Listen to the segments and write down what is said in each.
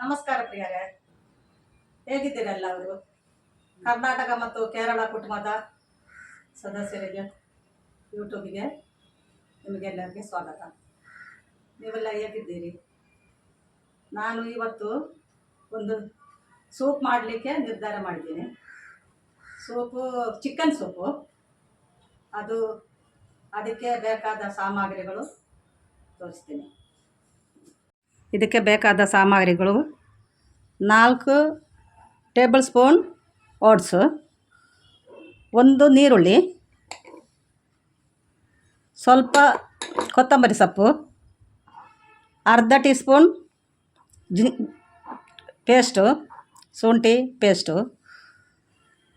ನಮಸ್ಕಾರ ಪ್ರಿಯರೇ. ಹೇಗಿದ್ದೀರಲ್ಲ ಅವರು? ಕರ್ನಾಟಕ ಮತ್ತು ಕೇರಳ ಕುಟುಂಬದ ಸದಸ್ಯರಿಗೆ, ಯೂಟ್ಯೂಬಿಗೆ ನಿಮಗೆಲ್ಲರಿಗೆ ಸ್ವಾಗತ. ನೀವೆಲ್ಲ ಹೇಗಿದ್ದೀರಿ? ನಾನು ಇವತ್ತು ಒಂದು ಸೂಪ್ ಮಾಡಲಿಕ್ಕೆ ನಿರ್ಧಾರ ಮಾಡಿದ್ದೀನಿ. Soup, chicken soup. ಅದು ಅದಕ್ಕೆ ಬೇಕಾದ ಸಾಮಗ್ರಿಗಳು ತೋರಿಸ್ತೀನಿ. ಇದಕ್ಕೆ ಬೇಕಾದ ಸಾಮಗ್ರಿಗಳು ನಾಲ್ಕು ಟೇಬಲ್ ಸ್ಪೂನ್ ಓಟ್ಸು, ಒಂದು ನೀರುಳ್ಳಿ ಸ್ವಲ್ಪ ಕೊತ್ತಂಬರಿ ಸೊಪ್ಪು, ಅರ್ಧ ಟೀ ಸ್ಪೂನ್ ಜಿ ಪೇಸ್ಟು, ಶುಂಠಿ ಪೇಸ್ಟು,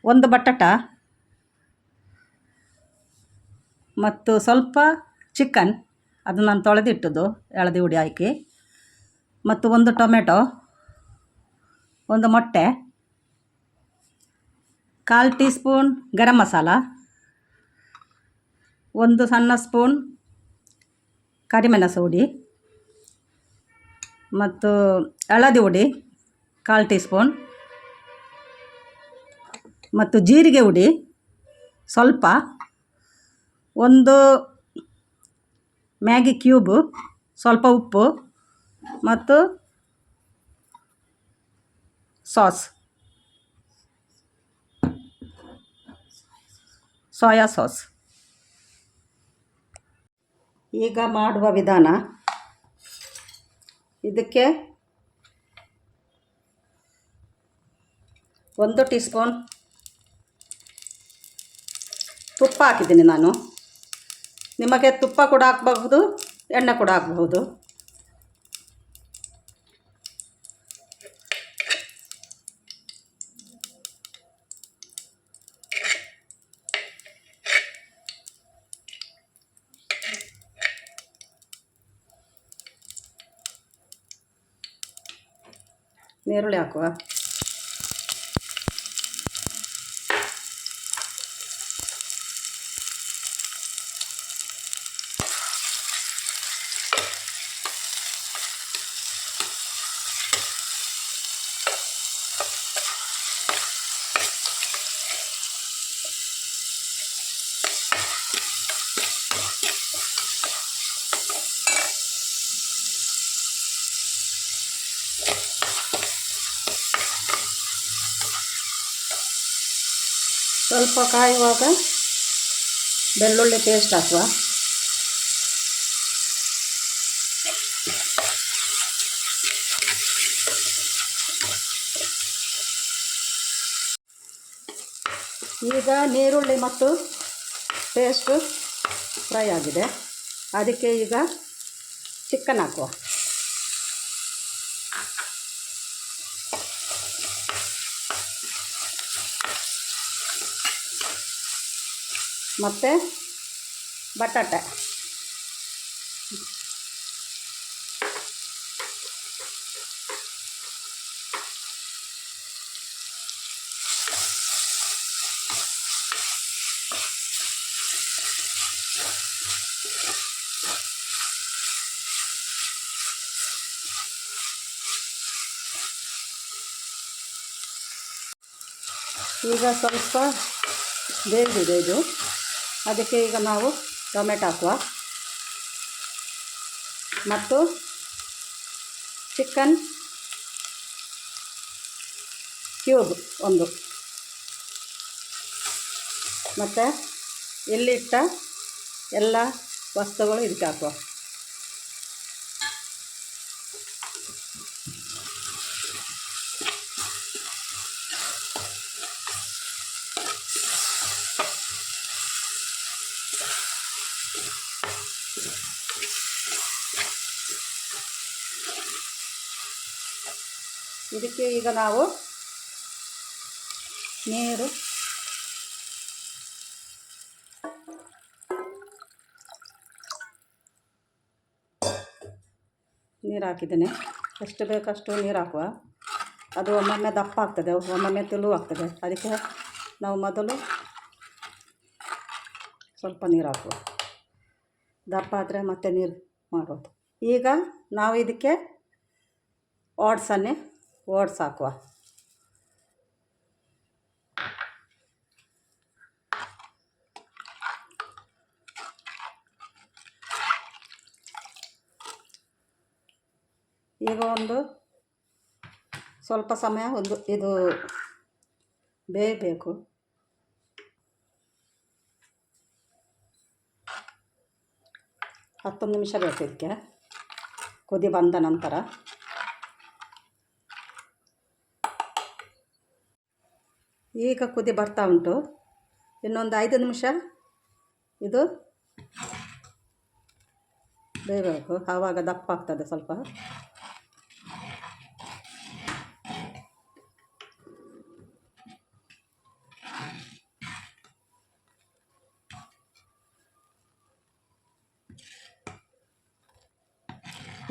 ಒಂದು ಬಟಾಟ ಮತ್ತು ಸ್ವಲ್ಪ ಚಿಕನ್, ಅದು ನಾನು ತೊಳೆದಿಟ್ಟದ್ದು ಎಳದಿ ಹುಡಿ ಹಾಕಿ. ಮತ್ತು ಒಂದು ಟೊಮೆಟೊ, ಒಂದು ಮೊಟ್ಟೆ, ಕಾಲು ಟೀ ಸ್ಪೂನ್ ಗರಂ ಮಸಾಲ, ಒಂದು ಸಣ್ಣ ಸ್ಪೂನ್ ಕರಿಮೆಣಸು ಹುಡಿ ಮತ್ತು ಹಳದಿ ಹುಡಿ ಕಾಲು ಟೀ ಸ್ಪೂನ್ ಮತ್ತು ಜೀರಿಗೆ ಹುಡಿ ಸ್ವಲ್ಪ, ಒಂದು ಮ್ಯಾಗಿ ಕ್ಯೂಬು, ಸ್ವಲ್ಪ ಉಪ್ಪು ಮತ್ತು ಸಾಸ್. Soya sauce. ಈಗ ಮಾಡುವ ವಿಧಾನ. ಇದಕ್ಕೆ ಒಂದು ಟೀ ಸ್ಪೂನ್ ತುಪ್ಪ ಹಾಕಿದ್ದೀನಿ ನಾನು. ನಿಮಗೆ ತುಪ್ಪ ಕೂಡ ಹಾಕಬಹುದು, ಎಣ್ಣೆ ಕೂಡ ಹಾಕಬಹುದು. ನೀರುಳ್ಳಿ ಹಾಕುವ ಸ್ವಲ್ಪ ಕಾಯುವಾಗ ಬೆಳ್ಳುಳ್ಳಿ ಪೇಸ್ಟ್ ಹಾಕುವ. ಈಗ ನೀರುಳ್ಳಿ ಮತ್ತು ಪೇಸ್ಟು ಫ್ರೈ ಆಗಿದೆ. ಅದಕ್ಕೆ ಈಗ ಚಿಕನ್ ಹಾಕುವ. ಮತ್ತು ಬಟಾಟೆ. ಈಗ ಸ್ವಲ್ಪ ಬೇಯಿಸಿದೆ ಇದು. ಅದಕ್ಕೆ ಈಗ ನಾವು ಟೊಮೆಟೊ ಹಾಕುವ. ಮತ್ತು ಚಿಕನ್ ಕ್ಯೂಬ್ ಒಂದು. ಮತ್ತು ಎಲ್ಲಿಟ್ಟ ಎಲ್ಲ ವಸ್ತುಗಳು ಇದಕ್ಕೆ ಹಾಕುವ. ಇದಕ್ಕೆ ಈಗ ನಾವು ನೀರು ನೀರು ಹಾಕಿದ್ದೇನೆ. ಎಷ್ಟು ಬೇಕಷ್ಟು ನೀರು ಹಾಕುವ. ಅದು ಒಮ್ಮೊಮ್ಮೆ ದಪ್ಪ ಆಗ್ತದೆ, ಒಮ್ಮೊಮ್ಮೆ ತೆಳು ಆಗ್ತದೆ. ಅದಕ್ಕೆ ನಾವು ಮೊದಲು ಸ್ವಲ್ಪ ನೀರು ಹಾಕುವ. ದಪ್ಪ ಆದರೆ ಮತ್ತೆ ನೀರು ಮಾಡೋದು ಈಗ ನಾವು ಇದಕ್ಕೆ ಓಟ್ಸನ್ನೇ ಓಟ್ಸ್ ಹಾಕುವ. ಈಗ ಒಂದು ಸ್ವಲ್ಪ ಸಮಯ ಒಂದು ಇದು ಬೇಯಬೇಕು. ಹತ್ತೊಂದು ನಿಮಿಷ ಬೇಕು ಇದಕ್ಕೆ. ಕುದಿ ಬಂದ ನಂತರ. ಈಗ ಕುದಿ ಬರ್ತಾ ಉಂಟು. ಇನ್ನೊಂದು ಐದು ನಿಮಿಷ. ಇದು ಬೇಯಬೇಕು. ಆವಾಗ ದಪ್ಪ ಆಗ್ತದೆ ಸ್ವಲ್ಪ.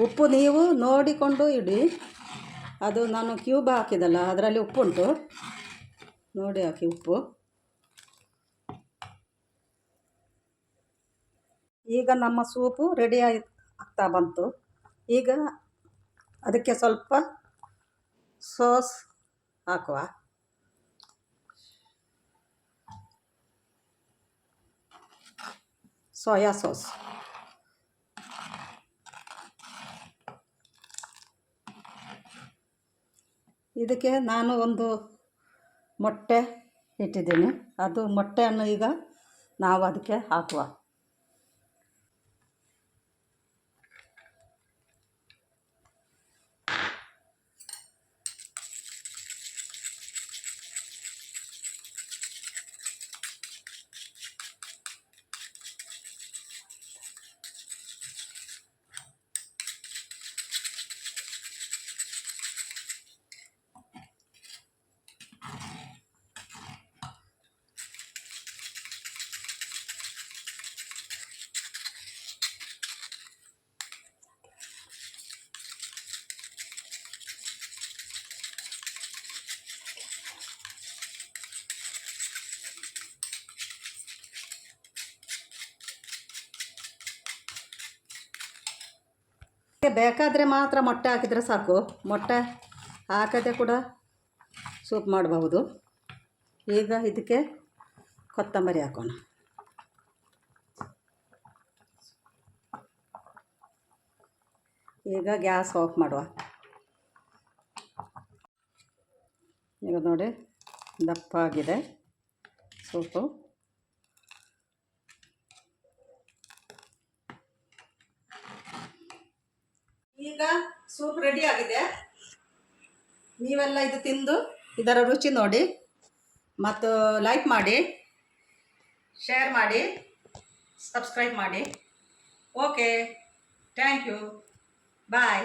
ಉಪ್ಪು ನೀವು ನೋಡಿಕೊಂಡು ಇಡಿ. ಅದು ನಾನು ಕ್ಯೂಬ್ ಹಾಕಿದಲ್ಲ ಅದರಲ್ಲಿ ಉಪ್ಪುಂಟು. ನೋಡಿ ಹಾಕಿ ಉಪ್ಪು. ಈಗ ನಮ್ಮ ಸೂಪು ರೆಡಿ ಆಗಿ ಆಗ್ತಾ ಬಂತು. ಈಗ ಅದಕ್ಕೆ ಸ್ವಲ್ಪ ಸಾಸ್ ಹಾಕುವ. Soya sauce. ಇದಕ್ಕೆ ನಾನು ಒಂದು ಮೊಟ್ಟೆ ಇಟ್ಟಿದ್ದೀನಿ. ಅದು ಮೊಟ್ಟೆಯನ್ನು ಈಗ ನಾವು ಅದಕ್ಕೆ ಹಾಕುವ. ಬೇಕಾದರೆ ಮಾತ್ರ ಮೊಟ್ಟೆ ಹಾಕಿದರೆ ಸಾಕು. ಮೊಟ್ಟೆ ಹಾಕದೆ ಕೂಡ ಸೂಪ್ ಮಾಡಬಹುದು. ಈಗ ಇದಕ್ಕೆ ಕೊತ್ತಂಬರಿ ಹಾಕೋಣ. ಈಗ ಗ್ಯಾಸ್ ಆಫ್ ಮಾಡುವ. ಈಗ ನೋಡಿ ದಪ್ಪ ಆಗಿದೆ ಸೂಪು. ಈಗ ಸೂಪ್ ರೆಡಿ ಆಗಿದೆ. ನೀವೆಲ್ಲ ಇದು ತಿಂದು ಇದರ ರುಚಿ ನೋಡಿ ಮತ್ತು ಲೈಕ್ ಮಾಡಿ ಶೇರ್ ಮಾಡಿ ಸಬ್ಸ್ಕ್ರೈಬ್ ಮಾಡಿ. Okay thank you bye